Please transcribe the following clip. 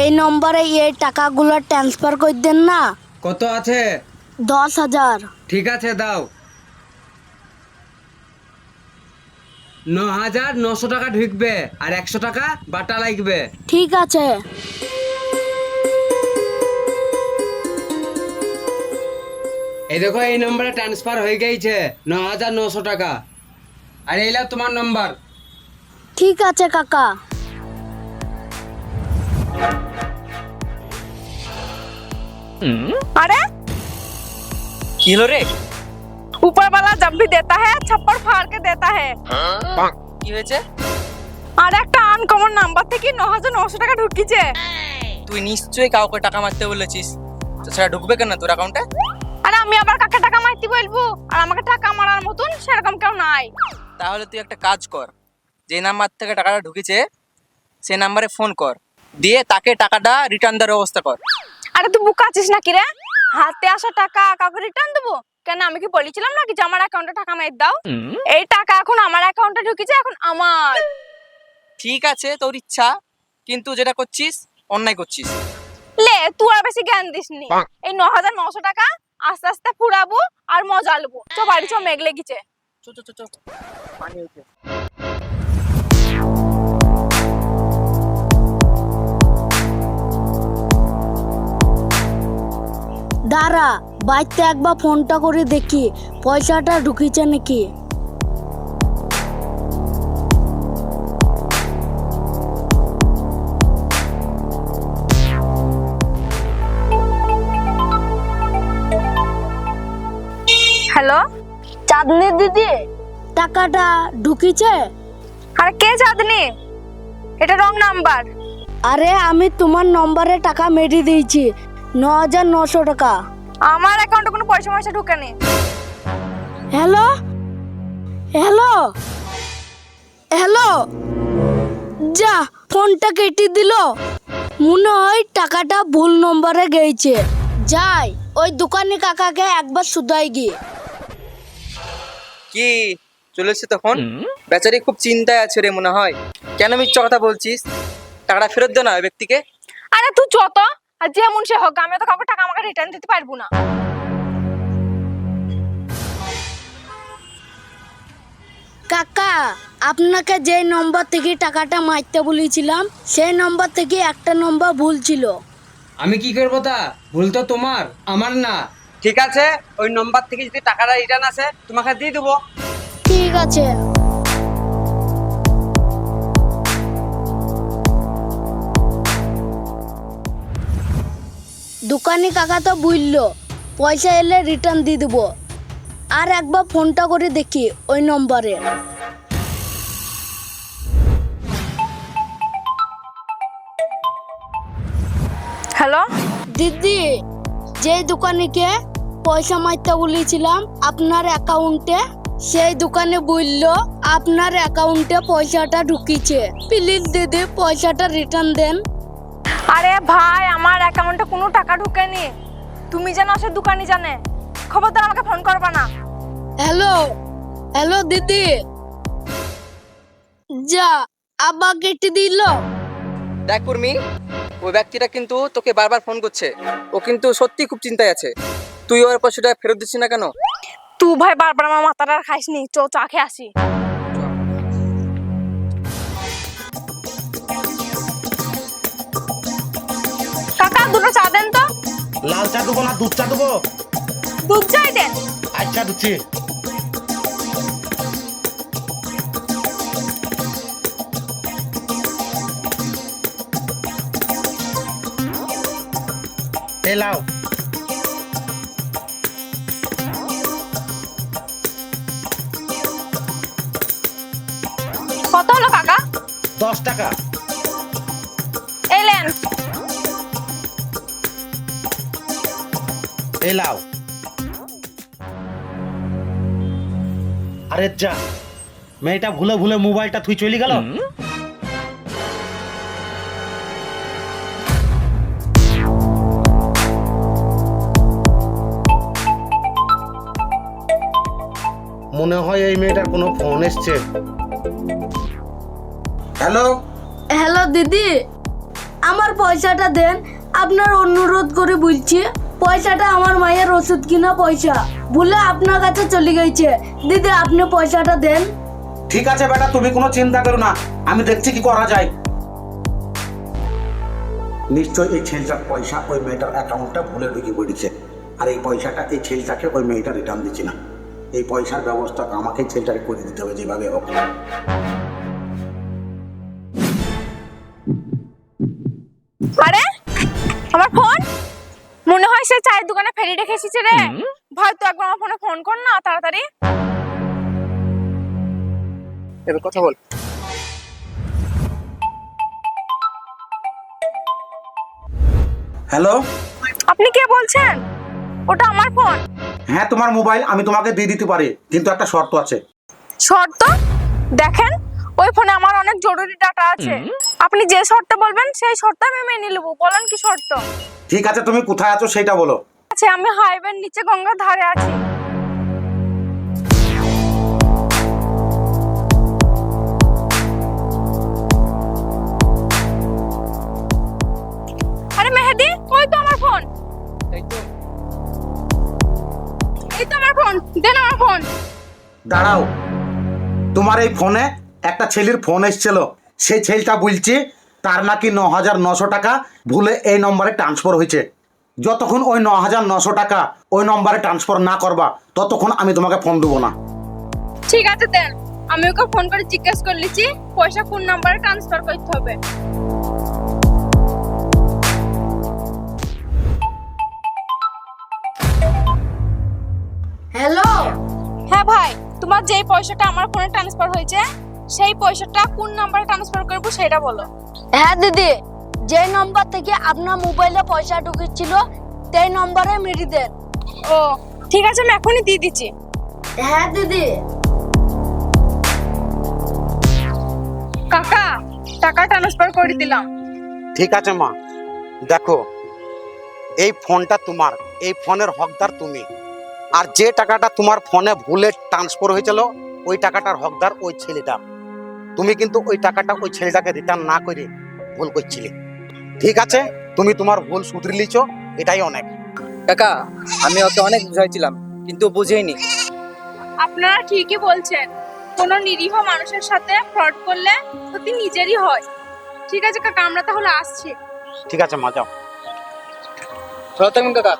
এই নম্বরে এই টাকাগুলো ট্রান্সফার করে দেন না। কত আছে? দশ হাজার। ঠিক আছে দাও। ন হাজার নশো টাকা ঢুকবে আর একশো টাকা বাটা লাগবে। ঠিক আছে। এই দেখো এই নম্বরে ট্রান্সফার হয়ে গেছে ন হাজার নশো টাকা। আর এইলা তোমার নম্বর। ঠিক আছে কাকা। अरे কি হলো রে ऊपर वाला जब भी देता है छप्पर फाड़ के देता है কি হয়েছে আর একটা আনকমন নাম্বার থেকে ন হাজার নশো টাকা ঢুকিছে তুই নিশ্চয়ই কাউকে টাকা মারতে বলেছিস তো সেটা ঢুকবে কেন তোর অ্যাকাউন্টে আর আমি আবার কাকে টাকা মারতে বলবো আর আমাকে টাকা মারার মতন সেরকম কেউ নাই তাহলে তুই একটা কাজ কর যে নাম্বার থেকে টাকাটা ঢুকেছে সেই নাম্বারে ফোন কর দিয়ে তাকে টাকাটা রিটার্ন দেওয়ার ব্যবস্থা কর। আরে তুই বুক আছিস নাকি রে? হাতে আসা টাকা কাউকে রিটার্ন দেবো? কেন আমি কি বলেছিলাম নাকি যে আমার অ্যাকাউন্টে টাকা মেরে দাও? এই টাকা এখন আমার অ্যাকাউন্টে ঢুকেছে এখন আমার। ঠিক আছে তোর ইচ্ছা কিন্তু যেটা করছিস অন্যায় করছিস। লে তুই আর বেশি জ্ঞান দিসনি এই ন হাজার নশো টাকা আস্তে আস্তে ফুরাবো আর মজা লবো তো বাড়ি চ মেঘ লেগেছে। চো চো চো চো। পানি হয়েছে। দাঁড়া বাড়িতে একবার ফোনটা করে দেখি পয়সাটা ঢুকিছে নাকি। হ্যালো? চাঁদনি দিদি? টাকাটা ঢুকিছে আরে কে চাঁদনি? এটা রং নাম্বার। আরে আমি তোমার নম্বরে টাকা মেরে দিয়েছি। ন হাজার নশো টাকা। আমার অ্যাকাউন্টে কোনো পয়সা পয়সা ঢুকেনি হ্যালো? হ্যালো? হ্যালো? যা ফোনটা কেটে দিল। মনে হয় টাকাটা ভুল নম্বরে গেছে। যাই ওই দোকানি কাকাকে একবার শুধাই গিয়ে। কি? চলে এসছে তখন? বেচারি খুব চিন্তায় আছে রে মনে হয়। কেন মিথ্যা কথা বলছিস? টাকাটা ফেরত দে না ওই ব্যক্তিকে। আরে তুই যত আর যেমন সে হোক আমি তো কাউকে টাকা আমাকে রিটার্ন দিতে পারব না। কাকা আপনাকে যে নম্বর থেকে টাকাটা মারতে বলেছিলাম সেই নম্বর থেকে একটা নম্বর ভুল ছিল। আমি কি করব তা? ভুল তো তোমার আমার না। ঠিক আছে ওই নম্বর থেকে যদি টাকাটা রিটার্ন আসে তোমাকে দিয়ে দেবো। ঠিক আছে। দোকানি কাকা তো বুঝলো পয়সা এলে রিটার্ন দিয়ে দেবো। আর একবার ফোনটা করে দেখি ওই নম্বরে। হ্যালো? দিদি যে দোকানিকে পয়সা মারতে বলেছিলাম আপনার অ্যাকাউন্টে সেই দোকানে বলল আপনার অ্যাকাউন্টে পয়সাটা ঢুকিছে। প্লিজ দিদি পয়সাটা রিটার্ন দেন। আরে ভাই আমার অ্যাকাউন্টে কোনো টাকা ঢুকেনি। তুমি যেন সে দোকানি জানে। খবরদার আমাকে ফোন করবা না। হ্যালো হ্যালো দিদি? যা আবার কেটে দিল। দেখ কর্মী ওই ব্যক্তিটা কিন্তু তোকে বারবার ফোন করছে। ও কিন্তু সত্যি খুব চিন্তায় আছে। তুই ওর পয়সাটা ফেরত দিচ্ছিস না কেন? তুই ভাই বারবার আমার মাথাটা আর খাইসনি। চো চা খেয়ে আসি। লাল চা দেবো না দুধ চা দেবো? দুধ চাই দেন। আচ্ছা দিচ্ছি। এই লাও। কত হলো কাকা? দশ টাকা। এলেন। এই লাও আরে যা মেয়েটা ভুলে ভুলে মোবাইলটা থুই চলে গেল। মনে হয় এই মেয়েটার কোনো ফোন এসছে। হ্যালো? হ্যালো দিদি আমার পয়সাটা দেন আপনার অনুরোধ করে বলছি। পয়সাটা আমার মায়ের ওষুধ কিনা পয়সা? বলে আপনার কাছে চলে গেছে। দিদি আপনি পয়সাটা দেন। ঠিক আছে বেটা তুমি কোনো চিন্তা করো না। আমি দেখছি কি করা যায়। নিশ্চয় এই ছেলেটার পয়সা ওই মেয়েটার অ্যাকাউন্টে ভুলে ঢুকে পড়েছে। আর এই পয়সাটা এই ছেলেটাকে ওই মেয়েটা রিটার্ন দিচ্ছে না। এই পয়সার ব্যবস্থা আমাকে ছেলেটাকে করে দিতে হবে যেভাবে হোক। আরে আমার ফোন মনে হয় সে চায়ের দোকানে ফেরি রেখে এসেছে রে। ভাই তো একবার আমার ফোনে ফোন কর না তাড়াতাড়ি। এবার কথা বল। হ্যালো? আপনি কে বলছেন? ওটা আমার ফোন। হ্যাঁ তোমার মোবাইল আমি তোমাকে দিয়ে দিতে পারি কিন্তু একটা শর্ত আছে। শর্ত? দেখেন ওই ফোনে আমার অনেক জরুরি ডাটা আছে। আপনি যে শর্ত বলবেন সেই শর্ত আমি মেনে নেব। বলেন কি শর্ত? ঠিক আছে তুমি কোথায় আছো সেটা বলো। আচ্ছা আমি হাইওয়ের নিচে গঙ্গার ধারে আছি। আরে মেহেদি ওই তো আমার ফোন। এই তো আমার ফোন দেন আমার ফোন। দাঁড়াও। তোমার এই ফোনে একটা ছেলের ফোন এসেছিল। সেই ছেলেটা বলছে তার নাকি ন হাজার নশো টাকা? ভুলে এই নম্বরে ট্রান্সফার হয়েছে। যতক্ষণ ওই ন হাজার নশো টাকা ওই নম্বরে ট্রান্সফার না করবা ততক্ষণ আমি তোমাকে ফোন দেবো না। ঠিক আছে দেন আমি ওকে ফোন করে জিজ্ঞেস করে লিছি পয়সা কোন নাম্বারে ট্রান্সফার করতে হবে। হ্যালো হ্যাঁ ভাই তোমার যেই পয়সাটা আমার ফোনে ট্রান্সফার হয়েছে সেই পয়সাটা কোন নাম্বারে ট্রান্সফার করব সেটা বলো। হ্যাঁ দিদি যে নম্বর থেকে আপনার মোবাইলে পয়সা ঢুকেছিল সেই নম্বরে মেরে দেন। ও ঠিক আছে আমি এখনই দিয়ে দিচ্ছি। হ্যাঁ দিদি। কাকা টাকা ট্রান্সফার করে দিলাম। ঠিক আছে মা। দেখো এই ফোনটা তোমার এই ফোনের হকদার তুমি। আর যে টাকাটা তোমার ফোনে ভুলে ট্রান্সফার হয়েছিল ওই টাকাটার হকদার ওই ছেলেটা তুমি কিন্তু ওই টাকাটা ওই ছেলেটাকে রিটার্ন না করে ভুল করছিলে। ঠিক আছে? তুমি তোমার ভুল শুধরে লিছো এটাই অনেক। কাকা আমি ওকে অনেক বুঝাইছিলাম কিন্তু বুঝেইনি। আপনারা ঠিকই বলছেন কোনো নিরীহ মানুষের সাথে ফ্রড করলে ক্ষতি নিজেরই হয়। ঠিক আছে কাকা আমরা তাহলে আসছি। ঠিক আছে মা যাও। কাকা